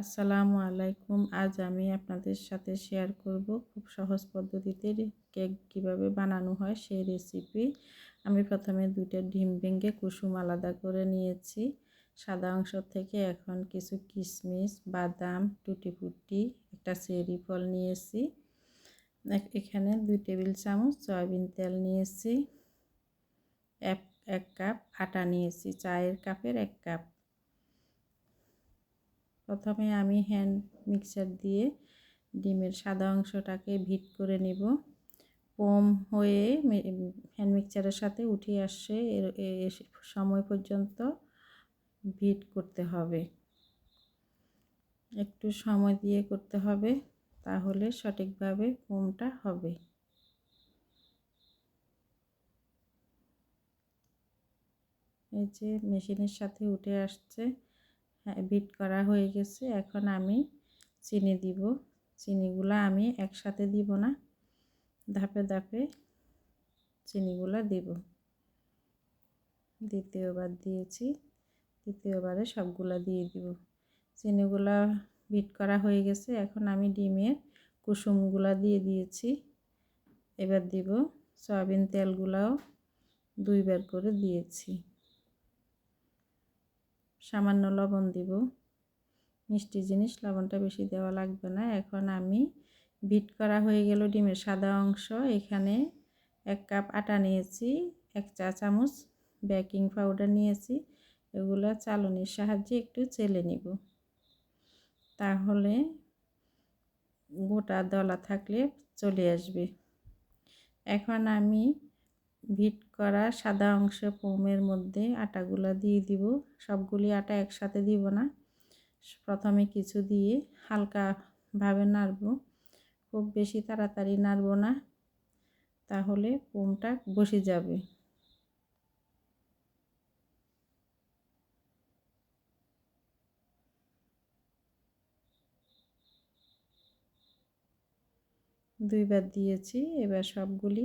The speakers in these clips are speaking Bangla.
আসসালামু আলাইকুম। আজ আমি আপনাদের সাথে শেয়ার করব খুব সহজ পদ্ধতিতে কেক কীভাবে বানানো হয় সেই রেসিপি আমি প্রথমে দুইটা ডিম ভেঙে কুসুম আলাদা করে নিয়েছি। সাদা অংশ থেকে এখন কিছু কিশমিশ, বাদাম টুটি ফুটি একটা চেরি ফল নিয়েছি। এখানে দুই টেবিল চামচ সয়াবিন তেল নিয়েছি। এক এক কাপ আটা নিয়েছি, চায়ের কাপের এক কাপ। প্রথমে আমি হ্যান্ড মিক্সার দিয়ে ডিমের সাদা অংশটাকে ভিট করে নিব। পম হয়ে হ্যান্ড মিক্সারের সাথে উঠে আসছে, এর সময় পর্যন্ত ভিট করতে হবে। একটু সময় দিয়ে করতে হবে, তাহলে সঠিকভাবে পোমটা হবে। এই যে মেশিনের সাথে উঠে আসছে বিট করা হয়ে গেছে। এখন আমি চিনি দিব। চিনিগুলো আমি একসাথে দিব না। ধাপে ধাপে চিনিগুলো দিব। দ্বিতীয়বার দিয়েছি। তৃতীয়বারে সবগুলা দিয়ে দিব। চিনিগুলা বিট করা হয়ে গেছে। এখন আমি ডিমের কুসুমগুলা দিয়ে দিয়েছি। এবার দিব সয়াবিন তেলগুলাও দুইবার করে দিয়েছি। সামান্য লবণ দিব। মিষ্টি জিনিস লবণটা বেশি দেওয়া লাগবে না। এখন আমি বিট করা হয়ে গেল ডিমের সাদা অংশ। এখানে এক কাপ আটা নিয়েছি, এক চা চামচ বেকিং পাউডার নিয়েছি। এগুলো চালনির সাহায্যে একটু চেলে নিব। তাহলে গোটা দলা থাকলে চলে আসবে। এখন আমি ভিট করা সাদা অংশ পোমের মধ্যে আটাগুলো দিয়ে দিব। সবগুলি আটা একসাথে দিব না। প্রথমে কিছু দিয়ে হালকাভাবে নাড়ব। খুব বেশি তাড়াতাড়ি নাড়ব না। তাহলে পোমটা বসে যাবে। দুইবার দিয়েছি। এবার সবগুলি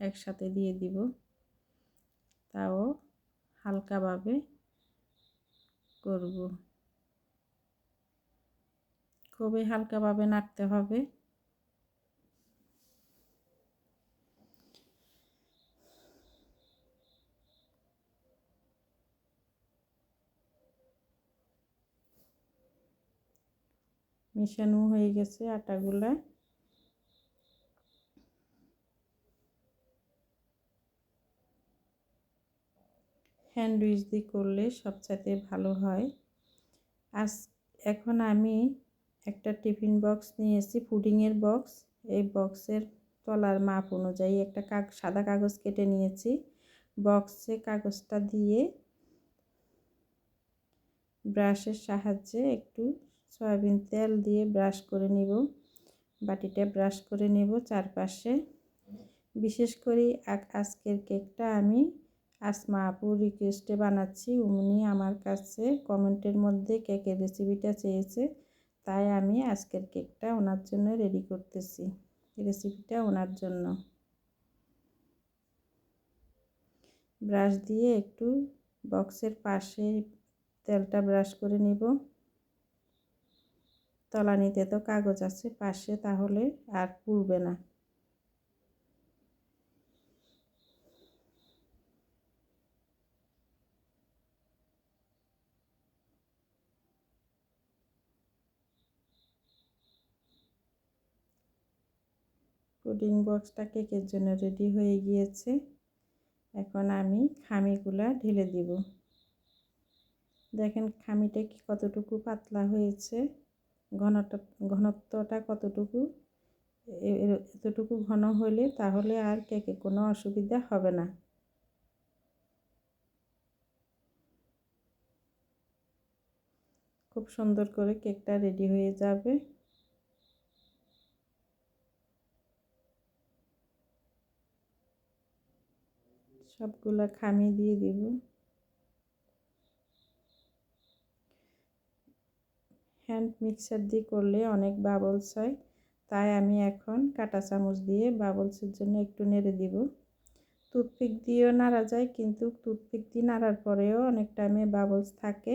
একসাথে দিয়ে দিব। তাও হালকাভাবে করব। খুবই হালকাভাবে নাড়তে হবে। মিশানো হয়ে গেছে আটাগুলা। স্যান্ডউইচ দিয়ে করলে সবচাইতে ভালো হয়। আজ এখন আমি একটা টিফিন বক্স নিয়েছি, পুডিংয়ের বক্স। এই বক্সের তলার মাপ অনুযায়ী একটা কাগ, সাদা কাগজ কেটে নিয়েছি। বক্সে কাগজটা দিয়ে ব্রাশের সাহায্যে একটু সয়াবিন তেল দিয়ে ব্রাশ করে নিব। বাটিটা ব্রাশ করে নেব চারপাশে। বিশেষ করে আজকের কেকটা আমি আসমা আপুর রিকোয়েস্টে বানাচ্ছি। উনি আমার কাছে কমেন্টের মধ্যে কেকের রেসিপিটা চেয়েছে, তাই আমি আজকের কেকটা ওনার জন্য রেডি করতেছি। রেসিপিটা ওনার জন্য। ব্রাশ দিয়ে একটু বক্সের পাশে তেলটা ব্রাশ করে নিব। তলানিতে তো কাগজ আছে, পাশে তাহলে আর পুড়বে না। পুডিং বক্সটা কেকের জন্য রেডি হয়ে গিয়েছে। এখন আমি খামিগুলা ঢেলে দিব। দেখেন খামিটা কি কতটুকু পাতলা হয়েছে ঘনটা ঘনত্বটা কতটুকু? এতটুকু ঘন হলে তাহলে আর কেকে কোনো অসুবিধা হবে না। খুব সুন্দর করে কেকটা রেডি হয়ে যাবে। সবগুলা খামি দিয়ে দিব। হ্যান্ড মিক্সার দিয়ে করলে অনেক বাবলস হয়, তাই আমি এখন কাটা চামচ দিয়ে বাবলসের জন্য একটু নেড়ে দিব। টুথপিক দিয়েও নাড়া যায়, কিন্তু টুথপিক দিয়ে নাড়ার পরেও অনেক টাইমে বাবলস থাকে।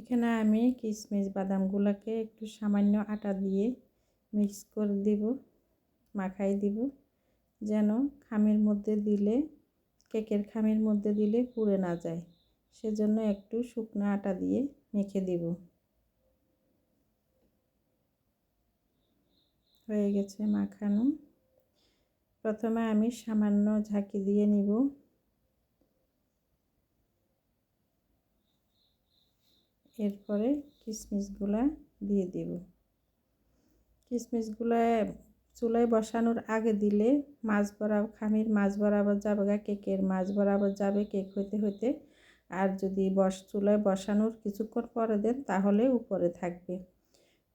এখানে আমি কিশমিশ বাদামগুলোকে একটু সামান্য আটা দিয়ে মিক্স করে দিব, মাখাই দিব, যেন খামির মধ্যে দিলে, কেকের খামির মধ্যে দিলে পুড়ে না যায়। সেজন্য একটু শুকনো আটা দিয়ে মেখে দিব। হয়ে গেছে মাখানো। প্রথমে আমি সামান্য ঝাঁকি দিয়ে নিব। এরপরে কিশমিশগুলা দিয়ে দিব। কিশমিশগুলা চুলায় বসানোর আগে দিলে মাছ বরাবর খামির মাছ বরাবর যাবে গা, কেকের মাছ বরাবর যাবে কেক হইতে হইতে। আর যদি বস, চুলায় বসানোর কিছুক্ষণ পরে দেন তাহলে উপরে থাকবে।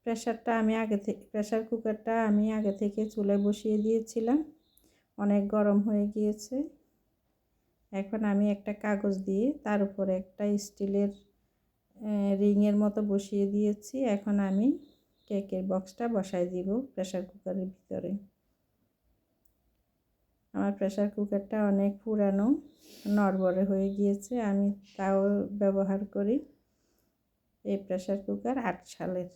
প্রেশারটা আমি আগে থেকে প্রেশার কুকারটা আমি আগে থেকে চুলায় বসিয়ে দিয়েছিলাম। অনেক গরম হয়ে গিয়েছে। এখন আমি একটা কাগজ দিয়ে তার উপরে একটা স্টিলের রিংয়ের মতো বসিয়ে দিয়েছি। এখন আমি কেকের বক্সটা বসাই দিব প্রেশার কুকারের ভিতরে। আমার প্রেশার কুকারটা অনেক পুরানো, নড়বড়ে হয়ে গিয়েছে। আমি তাও ব্যবহার করি এই প্রেশার কুকার আট সালের।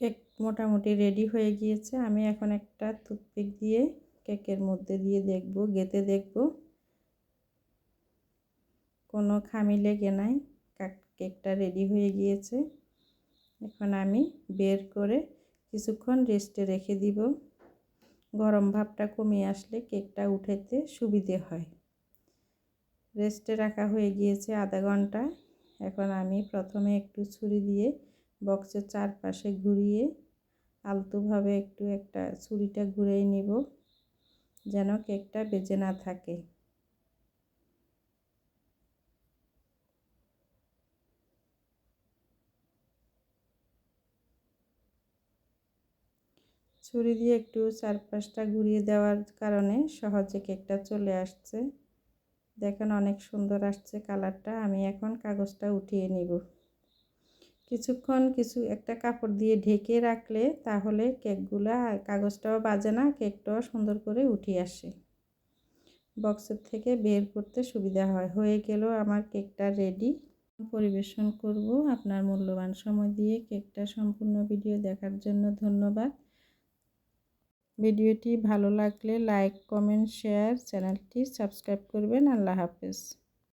কেক মোটামুটি রেডি হয়ে গিয়েছে। আমি এখন একটা টুথপিক দিয়ে কেকের মধ্যে দিয়ে দেখব গেতে দেখব। কোনো খামি লেগে নাই। কেকটা রেডি হয়ে গিয়েছে। এখন আমি বের করে কিছুক্ষণ রেস্টে রেখে দিব। গরম ভাবটা কমিয়ে আসলে কেকটা উঠাইতে সুবিধে হয়। রেস্টে রাখা হয়ে গিয়েছে আধা ঘণ্টা। এখন আমি প্রথমে একটু ছুরি দিয়ে বক্সের চারপাশে ঘুরিয়ে আলতুভাবে একটু একটা ছুরিটা ঘুরিয়ে নিব, যেন কেকটা বেজে না থাকে। ছুরি দিয়ে একটু চারপাশটা ঘুরিয়ে দেওয়ার কারণে সহজে কেকটা চলে আসছে। দেখেন অনেক সুন্দর আসছে কালারটা, আমি এখন কাগজটা উঠিয়ে নিব। কিছুক্ষণ কিছু একটা কাপড় দিয়ে ঢেকে রাখলে তাহলে কেকগুলা, কাগজটাও বাজে না, কেকটাও সুন্দর করে উঠে আসে। বক্সের থেকে বের করতে সুবিধা হয়। হয়ে গেল আমার কেকটা রেডি। পরিবেশন করব আপনার মূল্যবান সময় দিয়ে। কেকটা সম্পূর্ণ ভিডিও দেখার জন্য ধন্যবাদ। ভিডিওটি ভালো লাগলে লাইক কমেন্ট শেয়ার চ্যানেলটি সাবস্ক্রাইব করবেন। আল্লাহ হাফেজ।